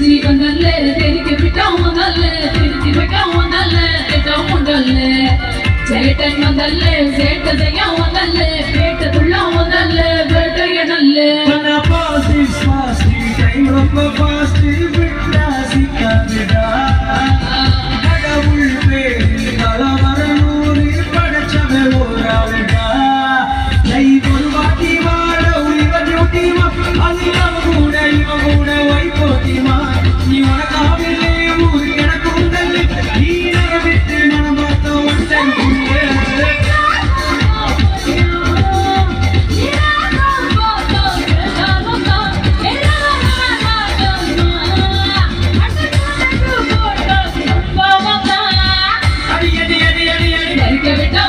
ஜீவன் நல்ல தெரிக்க விட்டவும் நல்ல திருத்தி விட்டவும் நல்ல திட்டவும் நல்ல. சேட்டன் வந்தல்ல சேட்ட செய்யவும் நல்ல பேட்டத்துள்ளவும் நல்ல பேட்டைய நல்ல. பாசிட்டிவ் பாசிட்டிவ் டைம் ரொம்ப give it up.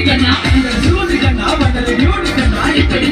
சுவந்திருக்கண்ணா சுவந்திருக்கண்ணா வந்தது யோடிக்கண்ணா இப்படி